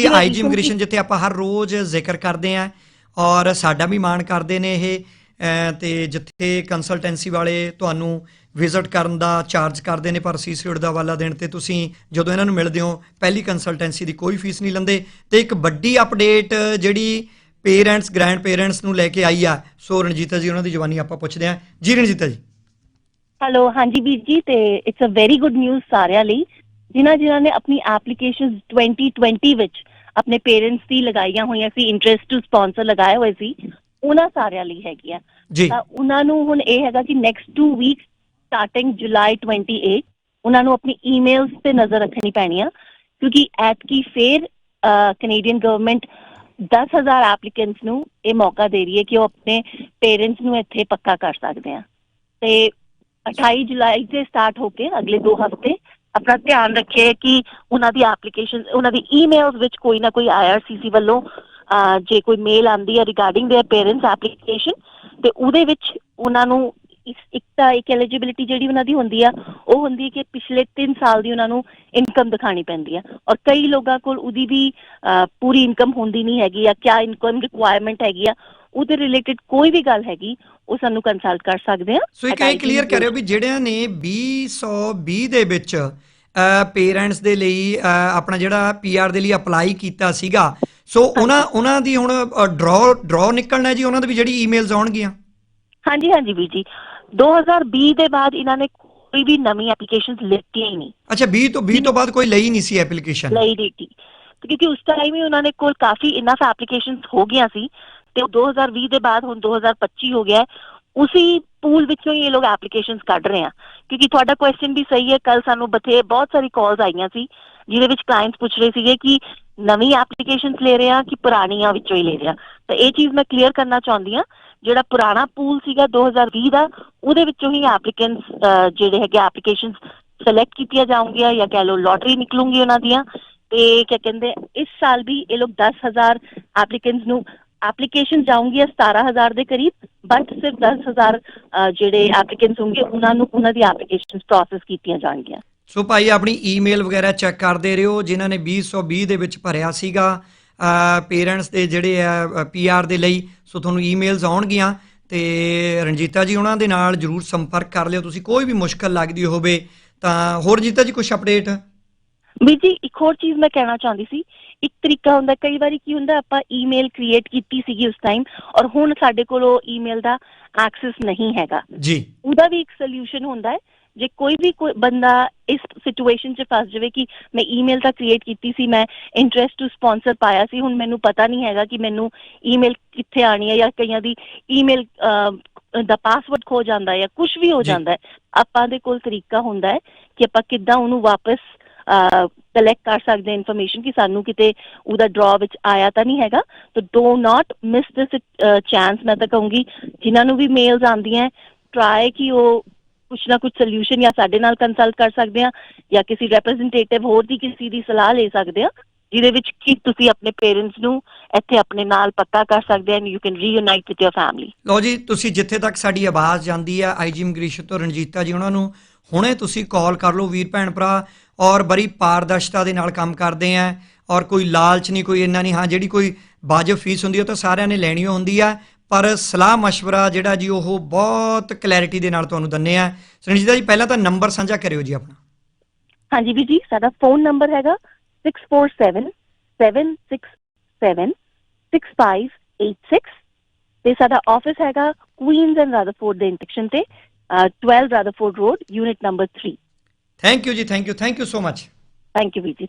ਜੀ IG immigration ਜਿੱਥੇ ਆਪਾਂ ਹਰ ਰੋਜ਼ ਜ਼ਿਕਰ ਕਰਦੇ ਆਂ ਔਰ ਸਾਡਾ ਵੀ ਮਾਣ ਕਰਦੇ ਨੇ ਇਹ ਤੇ ਜਿੱਥੇ ਕੰਸਲਟੈਂਸੀ ਵਾਲੇ ਤੁਹਾਨੂੰ ਵਿਜ਼ਿਟ ਕਰਨ ਦਾ ਚਾਰਜ ਕਰਦੇ ਨੇ ਪਰ ਸੀਸੀਡ ਦਾ ਹਵਾਲਾ ਦੇਣ ਤੇ ਤੁਸੀਂ ਜਦੋਂ ਇਹਨਾਂ ਨੂੰ ਮਿਲਦੇ ਹੋ ਪਹਿਲੀ ਕੰਸਲਟੈਂਸੀ ਦੀ ਕੋਈ ਫੀਸ ਨਹੀਂ ਲੈਂਦੇ। ਤੇ ਇੱਕ ਵੱਡੀ ਅਪਡੇਟ ਜਿਹੜੀ ਪੇਰੈਂਟਸ ਗ੍ਰੈਂਡ ਪੇਰੈਂਟਸ ਨੂੰ ਲੈ ਕੇ ਆਈ ਆ ਸੋ ਰਣਜੀਤਾ ਜੀ ਉਹਨਾਂ ਦੀ ਜਵਾਨੀ ਆਪਾਂ ਪੁੱਛਦੇ ਆਂ ਜੀ ਰਣਜੀਤਾ ਜੀ। ਹੈਲੋ ਹਾਂਜੀ ਵੀਰ ਜੀ ਤੇ it's a very good news ਸਾਰਿਆਂ ਲਈ। ਜਿਨ੍ਹਾਂ ਜਿਨ੍ਹਾਂ ਨੇ ਆਪਣੀ ਐਪਲੀਕੇਸ਼ਨਸ 2020 ਵਿੱਚ ਆਪਣੇ ਪੇਰੈਂਟਸ ਦੀ ਲਗਾਈਆਂ ਹੋਈਆਂ ਸੀ ਇੰਟਰਸਟ ਟੂ ਸਪਾਂਸਰ ਲਗਾਏ ਹੋਏ ਸੀ ਉਹਨਾਂ ਸਾਰਿਆਂ ਲਈ ਹੈਗੀ ਆ ਤਾਂ ਉਹਨਾਂ ਨੂੰ ਹੁਣ ਇਹ ਹੈਗਾ ਕਿ ਨੈਕਸਟ 2 ਵੀਕਸ ਸਟਾਰਟਿੰਗ ਜੁਲਾਈ 28 ਉਹਨਾਂ ਨੂੰ ਆਪਣੀ ਈਮੇਲਸ ਤੇ ਨਜ਼ਰ ਰੱਖਣੀ ਪੈਣੀ ਆ ਕਿਉਂਕਿ ਐਟ ਕੀ ਫੇਰ ਕੈਨੇਡੀਅਨ ਗਵਰਨਮੈਂਟ 10000 ਐਪਲੀਕੈਂਟਸ ਨੂੰ ਇਹ ਮੌਕਾ ਦੇ ਰਹੀ ਹੈ ਕਿ ਉਹ ਆਪਣੇ ਪੇਰੈਂਟਸ ਨੂੰ ਇੱਥੇ ਪੱਕਾ ਕਰ ਸਕਦੇ ਆ। ਤੇ 28 ਜੁਲਾਈ ਤੇ ਸਟਾਰਟ ਹੋ ਕੇ ਅਗਲੇ 2 ਹਫ਼ਤੇ ਆਪਣਾ ਧਿਆਨ ਰੱਖਿਏ ਕਿ ਉਹਨਾਂ ਦੀ ਐਪਲੀਕੇਸ਼ਨ ਉਹਨਾਂ ਦੀ ਈਮੇਲਸ ਵਿੱਚ ਕੋਈ ਨਾ ਕੋਈ ਆਈਆਰਸੀਸੀ ਵੱਲੋਂ ਅਹ, ਜੇ ਕੋਈ ਮੇਲ ਆਂਦੀ ਹੈ ਰਿਗਾਰਡਿੰਗ देयर ਪੇਰੈਂਟਸ ਐਪਲੀਕੇਸ਼ਨ ਤੇ ਉਹਦੇ ਵਿੱਚ ਉਹਨਾਂ ਨੂੰ ਇਸ- ਇੱਕ ਤਾਂ ਇੱਕ ਐਲੀਜੀਬਿਲਿਟੀ ਜਿਹੜੀ ਉਹਨਾਂ ਦੀ ਹੁੰਦੀ ਆ ਉਹ ਹੁੰਦੀ ਹੈ ਕਿ ਪਿਛਲੇ 3 ਸਾਲ ਦੀ ਉਹਨਾਂ ਨੂੰ ਇਨਕਮ ਦਿਖਾਣੀ ਪੈਂਦੀ ਆ ਔਰ ਕਈ ਲੋਕਾਂ ਕੋਲ ਉਹਦੀ ਵੀ ਅਹ, ਪੂਰੀ ਇਨਕਮ ਹੁੰਦੀ ਨਹੀਂ ਹੈਗੀ ਆ ਕਿਆ ਇਨਕਮ ਰਿਕੁਆਇਰਮੈਂਟ ਹੈਗੀ ਆ ਉਹਦੇ ਰਿਲੇਟਡ ਕੋਈ ਵੀ ਗੱਲ ਹੈਗੀ ਉਹ ਸਾਨੂੰ ਕੰਸਲਟ ਕਰ ਸਕਦੇ ਆ ਸੋ ਇੱਕ ਇਹ ਕਲੀਅਰ ਕਰਿਓ ਵੀ ਜਿਹੜਿਆਂ ਨੇ 2020 ਦੇ ਵਿੱਚ ਪੇਰੈਂਟਸ ਦੇ ਲਈ ਆਪਣਾ ਜਿਹੜਾ ਪੀਆਰ ਦੇ ਲਈ ਅਪਲਾਈ ਕੀਤਾ ਸੀਗਾ ਸੋ ਉਹਨਾਂ ਉਹਨਾਂ ਦੀ ਹੁਣ ਡਰਾ ਡਰਾ ਨਿਕਲਣਾ ਜੀ ਉਹਨਾਂ ਦੇ ਵੀ ਜਿਹੜੀ ਈਮੇਲਸ ਆਉਣਗੀਆਂ? ਹਾਂਜੀ ਹਾਂਜੀ ਵੀਰ ਜੀ। 2020 ਦੇ ਬਾਅਦ ਇਹਨਾਂ ਨੇ ਕੋਈ ਵੀ ਨਵੀਂ ਐਪਲੀਕੇਸ਼ਨਸ ਲਿਖਤੀਆਂ ਹੀ ਨਹੀਂ। ਅੱਛਾ 20 ਤੋਂ 20 ਤੋਂ ਬਾਅਦ ਕੋਈ ਲਈ ਨਹੀਂ ਸੀ ਐਪਲੀਕੇਸ਼ਨ ਲਈ ਦਿੱਤੀ ਕਿਉਂਕਿ ਉਸ ਟਾਈਮ ਹੀ ਉਹਨਾਂ ਨੇ ਕੋਲ ਕਾਫੀ ਇਨਫ ਐਪਲੀਕੇਸ਼ਨਸ ਹੋ ਗਈਆਂ ਸੀ। ਤੇ ਉਹ 2020 ਦੇ ਬਾਅਦ ਹੁਣ 2025 ਹੋ ਗਿਆ ਹੈ। ਪੂਲ ਵਿੱਚੋਂ ਇਹ ਲੋਕ ਐਪਲੀਕੇਸ਼ਨਸ ਕੱਢ ਰਹੇ ਆ ਕਿਉਂਕਿ ਤੁਹਾਡਾ ਕੁਐਸਚਨ ਵੀ ਸਹੀ ਹੈ ਕੱਲ ਸਾਨੂੰ ਬਥੇ ਬਹੁਤ ਸਾਰੀ ਕਾਲਸ ਆਈਆਂ ਸੀ, ਜਿਹਦੇ ਵਿੱਚ ਕਲਾਇੰਟਸ ਪੁੱਛ ਰਹੇ ਸੀਗੇ ਕਿ ਨਵੀਂ ਐਪਲੀਕੇਸ਼ਨਸ ਲੈ ਰਹੇ ਆ ਕਿ ਪੁਰਾਣੀਆਂ ਵਿੱਚੋਂ ਹੀ ਲੈ ਰਹੇ ਆ ਤਾਂ ਇਹ ਚੀਜ਼ ਮੈਂ ਕਲੀਅਰ ਕਰਨਾ ਚਾਹੁੰਦੀ ਆ ਜਿਹੜਾ ਪੁਰਾਣਾ ਪੂਲ ਸੀਗਾ 2020 ਦਾ, ਉਹਦੇ ਵਿੱਚੋਂ ਹੀ ਐਪਲੀਕੈਂਟਸ ਜਿਹੜੇ ਹੈਗੇ ਐਪਲੀਕੇਸ਼ਨਸ ਸਿਲੈਕਟ ਕੀਤੀਆਂ ਜਾਣਗੀਆਂ ਜਾਂ ਕਹਿ ਲਓ ਲੋਟਰੀ ਨਿਕਲੂਗੀ ਉਹਨਾਂ ਦੀਆਂ ਤੇ ਕੀ ਕਹਿੰਦੇ ਇਸ ਸਾਲ ਵੀ ਇਹ ਲੋਕ 10000 ਐਪਲੀਕੈਂਟਸ ਨੂੰ ਐਪਲੀਕੇਸ਼ਨ ਜਾਊਂਗੀਆਂ 17000 ਦੇ ਕਰੀਬ ਬਟ ਸਿਰਫ 10000 ਅਹ, ਜਿਹੜੇ ਐਪਲੀਕੈਂਟਸ ਹੋਣਗੇ ਉਹਨਾਂ ਨੂੰ ਉਹਨਾਂ ਦੀ ਐਪਲੀਕੇਸ਼ਨਸ ਪ੍ਰੋਸੈਸ ਕੀਤੀਆਂ ਜਾਣਗੀਆਂ। ਸੋ ਭਾਈ ਆਪਣੀ ਈਮੇਲ ਵਗੈਰਾ ਚੈੱਕ ਕਰਦੇ ਰਹੋ ਜਿਨ੍ਹਾਂ ਨੇ 2020 ਦੇ ਵਿੱਚ ਭਰਿਆ ਸੀਗਾ ਪੇਰੈਂਟਸ ਦੇ ਜਿਹੜੇ ਆ ਪੀਆਰ ਦੇ ਲਈ ਸੋ ਤੁਹਾਨੂੰ ਈਮੇਲਸ ਆਉਣਗੀਆਂ ਤੇ ਰਣਜੀਤਾ ਜੀ ਉਹਨਾਂ ਦੇ ਨਾਲ ਜਰੂਰ ਸੰਪਰਕ ਕਰ ਲਿਓ। ਤੁਸੀਂ ਕੋਈ ਵੀ ਮੁਸ਼ਕਲ ਲੱਗਦੀ ਹੋਵੇ ਤਾਂ ਹੋਰ ਰਣਜੀਤਾ ਜੀ ਕੁਝ ਅਪਡੇਟ ਵੀ ਜੀ ਇੱਕ ਹੋਰ ਚੀਜ਼ ਮੈਂ ਕਹਿਣਾ ਚਾਹੁੰਦੀ ਸੀ ਇੱਕ ਤਰੀਕਾ ਹੁੰਦਾ ਕਈ ਵਾਰੀ ਕੀ ਹੁੰਦਾ ਆਪਾਂ ਈਮੇਲ ਕ੍ਰੀਏਟ ਕੀਤੀ ਸੀਗੀ ਉਸ ਟਾਈਮ ਔਰ ਹੁਣ ਸਾਡੇ ਕੋਲ ਉਹ ਈਮੇਲ ਦਾ ਐਕਸੈਸ ਨਹੀਂ ਹੈਗਾ ਜੀ ਉਹਦਾ ਵੀ ਇੱਕ ਸੋਲੂਸ਼ਨ ਹੁੰਦਾ ਹੈ ਜੇ ਕੋਈ ਵੀ ਕੋਈ ਬੰਦਾ ਇਸ ਸਿਚੁਏਸ਼ਨ 'ਚ ਫਸ ਜਾਵੇ ਕਿ ਮੈਂ ਈਮੇਲ ਤਾਂ ਕ੍ਰੀਏਟ ਕੀਤੀ ਸੀ ਮੈਂ ਇੰਟਰਸਟ ਟੂ ਸਪਾਂਸਰ ਪਾਇਆ ਸੀ ਹੁਣ ਮੈਨੂੰ ਪਤਾ ਨਹੀਂ ਹੈਗਾ ਕਿ ਮੈਨੂੰ ਈਮੇਲ ਕਿੱਥੇ ਆਣੀ ਹੈ ਜਾਂ ਕਈਆਂ ਦੀ ਈਮੇਲ ਦਾ ਪਾਸਵਰਡ ਖੋ ਜਾਂਦਾ ਹੈ ਜਾਂ ਕੁਝ ਵੀ ਹੋ। ਜਾਂਦਾ ਹੈ ਆਪਾਂ ਦੇ ਕੋਲ ਤਰੀਕਾ ਹੁੰਦਾ ਹੈ ਕਿ ਆਪਾਂ ਕਿੱਦਾਂ ਉਹਨੂੰ ਵਾਪਸ ਕਲੈਕਟ ਕਰ ਸਕਦੇ ਇਨਫੋਰਮੇਸ਼ਨ ਕਿ ਸਾਨੂੰ ਕਿਤੇ ਉਹਦਾ ਡਰਾ ਵਿੱਚ ਆਇਆ ਤਾਂ ਨਹੀਂ ਹੈਗਾ। ਤਾਂ ਡੋ ਨਾਟ ਮਿਸ ਦਿਸ ਚਾਂਸ ਮੈਂ ਤਾਂ ਕਹੂੰਗੀ, ਜਿਨ੍ਹਾਂ ਨੂੰ ਵੀ ਮੇਲਸ ਆਉਂਦੀਆਂ ਟਰਾਈ ਕਿ ਉਹ ਕੁਛ ਨਾ ਕੁਛ ਸੋਲੂਸ਼ਨ ਜਾਂ ਸਾਡੇ ਨਾਲ ਕੰਸਲਟ ਕਰ ਸਕਦੇ ਆ, ਜਾਂ ਕਿਸੇ ਰਿਪਰੈਜ਼ੈਂਟੇਟਿਵ ਹੋਰ ਦੀ ਕਿਸੇ ਦੀ ਸਲਾਹ ਲੈ ਸਕਦੇ ਆ, ਜਿਹਦੇ ਵਿੱਚ ਕਿ ਤੁਸੀਂ ਆਪਣੇ ਪੇਰੈਂਟਸ ਨੂੰ ਇੱਥੇ ਆਪਣੇ ਨਾਲ ਪੱਕਾ ਕਰ ਸਕਦੇ ਆ and you can reunite with your family ਲਓ ਜੀ, ਤੁਸੀਂ ਜਿੱਥੇ ਤੱਕ ਸਾਡੀ ਆਵਾਜ਼ ਜਾਂਦੀ ਆ ਆਈਜੀ ਇਮੀਗ੍ਰੇਸ਼ਨ ਤੋਂ ਰਣਜੀਤਾ ਜੀ, ਉਹਨਾਂ ਨੂੰ ਹੁਣੇ ਤੁਸੀਂ ਕਾਲ ਕਰ ਲਓ ਵੀਰ ਭੈਣ ਭਰਾ ਔਰ ਬੜੀ ਪਾਰਦਰਸ਼ਤਾ ਦੇ ਨਾਲ ਕੰਮ ਕਰਦੇ ਆ ਔਰ ਕੋਈ ਲਾਲਚ ਨਹੀਂ, ਕੋਈ ਇੰਨਾ ਨਹੀਂ। ਹਾਂ, ਜਿਹੜੀ ਕੋਈ ਵਾਜਬ ਫੀਸ ਹੁੰਦੀ ਹੈ ਤਾਂ ਸਾਰਿਆਂ ਨੇ ਲੈਣੀ ਹੁੰਦੀ ਆ। ਪਰ ਸਲਾਹ مشਵਰਾ ਜਿਹੜਾ ਜੀ, ਉਹ ਬਹੁਤ ਕਲੈਰਿਟੀ ਦੇ ਨਾਲ ਤੁਹਾਨੂੰ ਦੰਨੇ ਆ। ਸੁਨੀਤਾ ਜੀ ਪਹਿਲਾਂ ਤਾਂ ਨੰਬਰ ਸਾਂਝਾ ਕਰਿਓ ਜੀ ਆਪਣਾ। ਹਾਂਜੀ ਵੀ ਜੀ, ਸਾਡਾ ਫੋਨ ਨੰਬਰ ਹੈਗਾ 647 767 6586 ਤੇ ਸਾਡਾ ਆਫਿਸ ਹੈਗਾ ਕੁਈਨਸ ਐਂਡ ਰਾਦਰਫੋਰਡ ਦੇ ਇੰਟੈਕਸ਼ਨ ਤੇ। Uh, 12 Rutherford Road, unit number 3. Thank you, Ji. Thank you. Thank you so much. Thank you, Vijay.